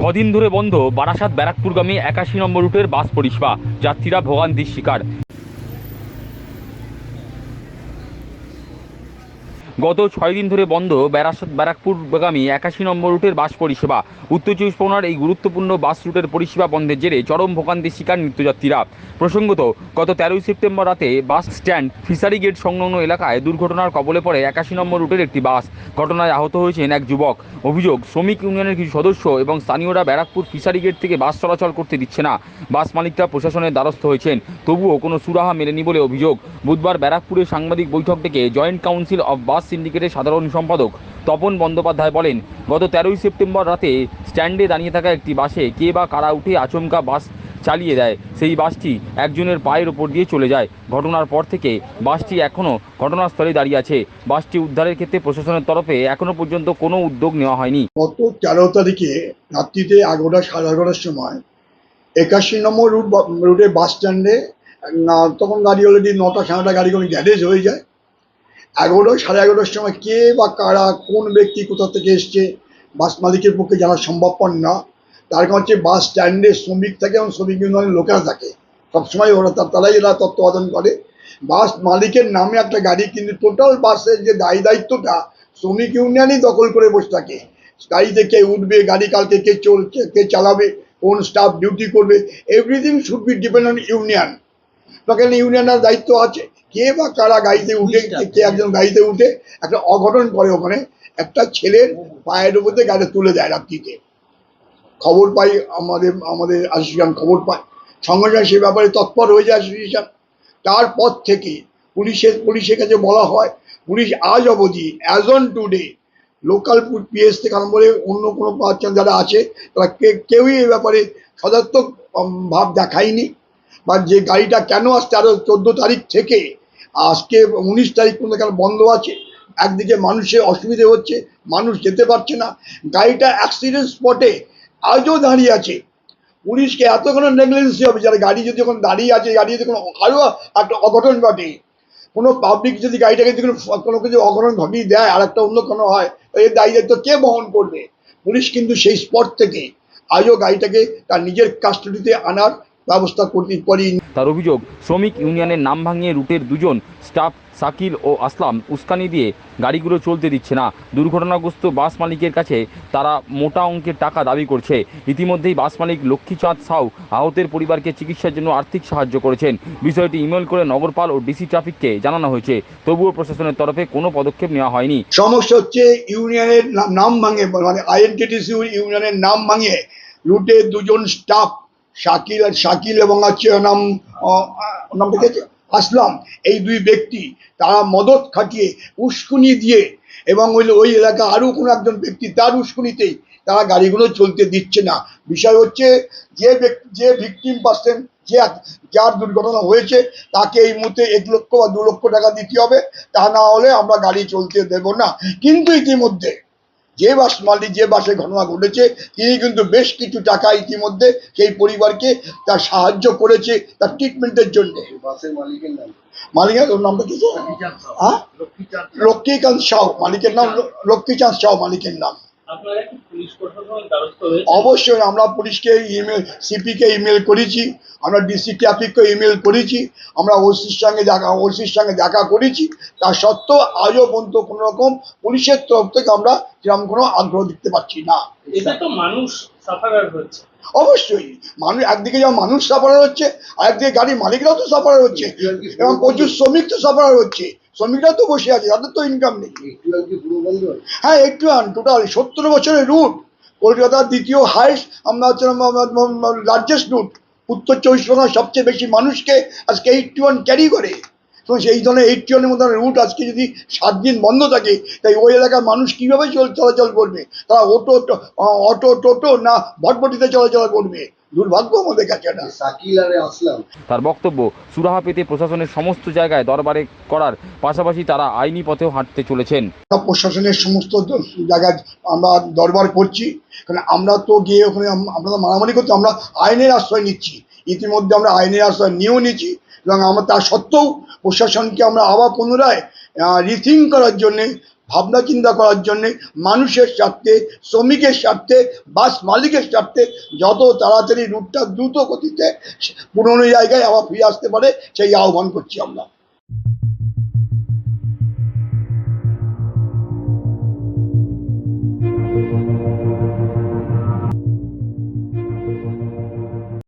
ছদিন ধরে বন্ধ বারাসাত ব্যারাকপুরগামী একাশি নম্বর রুটের বাস পরিষেবা। যাত্রীরা ভোগান্তির শিকার। গত ছয় দিন ধরে বন্ধ ব্যারাসাত ব্যারাকপুরগামী একাশি নম্বর রুটের বাস পরিষেবা। উত্তর চব্বিশ পরগনার এই গুরুত্বপূর্ণ বাস রুটের পরিষেবা বন্ধের জেরে চরম ভোগান্তির শিকার নিত্যযাত্রীরা। প্রসঙ্গত, গত তেরোই সেপ্টেম্বর রাতে বাস স্ট্যান্ড ফিশারি গেট সংলগ্ন এলাকায় দুর্ঘটনার কবলে পড়ে একাশি নম্বর রুটের একটি বাস। ঘটনায় আহত হয়েছেন এক যুবক। অভিযোগ, শ্রমিক ইউনিয়নের কিছু সদস্য এবং স্থানীয়রা ব্যারাকপুর ফিশারি গেট থেকে বাস চলাচল করতে দিচ্ছে না। বাস মালিকরা প্রশাসনের দ্বারস্থ হয়েছেন। তবুও কোনো সুরাহা মেলেনি বলে অভিযোগ। বুধবার ব্যারাকপুরে সাংবাদিক বৈঠক থেকে জয়েন্ট কাউন্সিল অব বাস সিন্ডিকেটের সাধারণ সম্পাদক তপন বন্দ্যোপাধ্যায় বলেন, গত তেরোই সেপ্টেম্বর রাতে স্ট্যান্ডে দাঁড়িয়ে থাকা একটি বাসে কে বা কারা উঠে আচমকা বাস চালিয়ে দেয়। সেই বাসটি একজনের পায়ের ওপর দিয়ে চলে যায়। ঘটনার পর থেকে বাসটি এখনও ঘটনাস্থলে দাঁড়িয়ে আছে। বাসটি উদ্ধারের ক্ষেত্রে প্রশাসনের তরফে এখনও পর্যন্ত কোনো উদ্যোগ নেওয়া হয়নি। গত তেরো তারিখে রাত্রিতে এগারোটা, সাড়ে এগারোটার সময় একাশি নম্বর রুট রুটে বাস স্ট্যান্ডে তখন গাড়ি অলরেডি নটা, সাড়ে গাড়ি কোনো গ্যারেজ হয়ে যায়। এগারোটা সাড়ে এগারোটার সময় কে বা কারা, কোন ব্যক্তি কোথা থেকে এসছে, বাস মালিকের পক্ষে জানা সম্ভবপর না। তার কারণ হচ্ছে বাস স্ট্যান্ডে শ্রমিক থাকে এবং শ্রমিক ইউনিয়নের লোকেরা থাকে। সবসময় ওরা তারাই এরা তত্ত্বাবধান করে। বাস মালিকের নামে একটা গাড়ি কিন্তু টোটাল বাসের যে দায়ী দায়িত্বটা শ্রমিক ইউনিয়নই দখল করে বসে থাকে। গাড়িতে কে উঠবে, গাড়ি কালকে কে চলছে, কে চালাবে, কোন স্টাফ ডিউটি করবে everything should be depend on union তখন ইউনিয়নের দায়িত্ব আছে? কে বা কারা গাড়িতে উঠে কে- একজন গাড়িতে উঠে একটা অঘটন করে ওখানে একটা ছেলের পায়ের উপর দিয়ে গাড়ি তুলে দেয় রাত্রিতে। খবর পাই আমাদের আমাদের অ্যাসোসিয়েশন খবর পায়। সঙ্গে সঙ্গে সে ব্যাপারে তৎপর হয়ে যায় অ্যাসোসিয়েশন তারপর থেকে পুলিশের পুলিশের কাছে বলা হয় পুলিশ আজ অবধি as on today local PS থেকে আরম্ভ করে অন্য কোনো বাচ্চা যারা আছে তারা কে- কেউই এই ব্যাপারে সদাত্মক ভাব দেখায়নি। বা যে গাড়িটা কেন আসছে তেরো চোদ্দ তারিখ থেকে আজকে উনিশ তারিখ পর্যন্ত কেন বন্ধ আছে? একদিকে মানুষের অসুবিধে হচ্ছে, মানুষ যেতে পারছে না। গাড়িটা অ্যাক্সিডেন্ট স্পটে আজও দাঁড়িয়ে আছে। পুলিশকে এতক্ষণ নেগলেন্সি হবে, যারা গাড়ি যদি এখন দাঁড়িয়ে আছে, গাড়ি যদি কোনো আরও একটা অঘটন ঘটে, কোনো পাবলিক যদি গাড়িটাকে যদি কোনো কোনো কিছু অঘটন ঘটিয়ে দেয়, আর একটা অন্য কোনো হয় এর দায়ী দায়িত্ব কে বহন করবে? পুলিশ কিন্তু সেই স্পট থেকে আজও গাড়িটাকে তার নিজের কাস্টডিতে আনার ব্যবস্থা করতে করেনি তার অভিযোগ শ্রমিক ইউনিয়নের নাম ভাঙিয়ে রুটের দুজন স্টাফ সাকিল ও আসলাম উস্কানি দিয়ে গাড়িগুলো চলতে দিচ্ছে না। দুর্ঘটনাগ্রস্ত বাস মালিকের কাছে তারা মোটা অঙ্কের টাকা দাবি করছে। ইতিমধ্যেই বাস মালিক লক্ষ্মীচাঁদ সাউ আহতের পরিবারকে চিকিৎসার জন্য আর্থিক সাহায্য করেছেন। বিষয়টি ইমেল করে নগরপাল ও ডিসি ট্রাফিককে জানানো হয়েছে। তবুও প্রশাসনের তরফে কোনো পদক্ষেপ নেওয়া হয়নি। সমস্যা হচ্ছে ইউনিয়নের নাম- ভাঙে মানে আইএনটিটিসি ইউনিয়নের নাম ভাঙিয়ে রুটে দুজন স্টাফ শাকিল আর শাকিল এবং হচ্ছে নাম নামটা কি আসলাম। এই দুই ব্যক্তি, তারা মদত খাটিয়ে, উস্কুনি দিয়ে এবং ওই ওই এলাকা আরও কোনো একজন ব্যক্তি তার উস্কুনিতেই তারা গাড়িগুলো চলতে দিচ্ছে না। বিষয় হচ্ছে, যে ব্যক্তি যে ভিকটিম পার্সেন যে যার দুর্ঘটনা হয়েছে, তাকে এই মুহূর্তে এক লক্ষ বা দু লক্ষ টাকা দিতে হবে। তা না হলে আমরা গাড়ি চলতে দেব না। কিন্তু ইতিমধ্যে যে বাস মালিক যে বাসে ঘটনা ঘটেছে তিনি কিন্তু বেশ কিছু টাকা ইতিমধ্যে সেই পরিবারকে তার সাহায্য করেছে তার ট্রিটমেন্টের জন্য। বাসের মালিকের নাম? মালিকের ওর নামটা কি হ্যাঁ? লক্ষ্মীকান্ত সাউ মালিকের নাম ল- লক্ষ্মীচাঁদ সাউ মালিকের নাম। অবশ্যই আমরা পুলিশকে ইমেল সিপিকে ইমেল করেছি আমরা ডিসি ট্রাফিককে ইমেল করেছি আমরা ওসির সঙ্গে দেখা ওসির সঙ্গে দেখা করেছি। তা সত্ত্বেও আজও পর্যন্ত কোনো রকম পুলিশের তরফ থেকে আমরা সেরকম কোনো আগ্রহ দেখতে পাচ্ছি না। এতে তো মানুষ সাফারার হচ্ছে। অবশ্যই মানুষ একদিকে যেমন মানুষ সাফার হচ্ছে আর একদিকে গাড়ির মালিকরাও তো সাফার হচ্ছে এবং প্রচুর শ্রমিক তো সাফার হচ্ছে। শ্রমিকরাও তো বসে আছে তাদের তো ইনকাম নেই। একটু কি পুরো বন্ধ হ্যাঁ একটু আন টোটাল সত্তর বছরের রুট কলকাতার দ্বিতীয় হাইস্ট আমরা হচ্ছে লার্জেস্ট রুট উত্তর চব্বিশ পরগনার সবচেয়ে বেশি মানুষকে আজকে এইটটি ওয়ান ক্যারি করে। এবং সেই ধরনের এইটটি ওয়ানের মতো রুট আজকে যদি সাত দিন বন্ধ থাকে, তাই ওই এলাকার মানুষ কীভাবে চল, চলাচল করবে? তারা অটো অটো টোটো না ভটভটিতে চলাচল করবে? দুর্ভাগ্য আমাদের কাছে তার বক্তব্য সুরাহা পেতে প্রশাসনের সমস্ত জায়গায় দরবারে করার পাশাপাশি তারা আইনি পথেও হাঁটতে চলেছেন। আমরা প্রশাসনের সমস্ত জায়গায় আমরা দরবার করছি কারণ আমরা তো গিয়ে ওখানে আম- আমরা তো মারামারি করতে আমরা আইনের আশ্রয় নিচ্ছি। ইতিমধ্যে আমরা আইনের আশ্রয় নিয়েও নিচ্ছি এবং আমরা তা সত্ত্বেও প্রশাসনকে আমরা আবার পুনরায় রিথিং করার জন্যে ভাবনা চিন্তা করার জন্যে মানুষের স্বার্থে, শ্রমিকের স্বার্থে, বাস মালিকের স্বার্থে যত তাড়াতাড়ি রুটটা দ্রুত গতিতে পুরনো জায়গায় আবার ফিরে আসতে পারে, সেই আহ্বান করছি আমরা।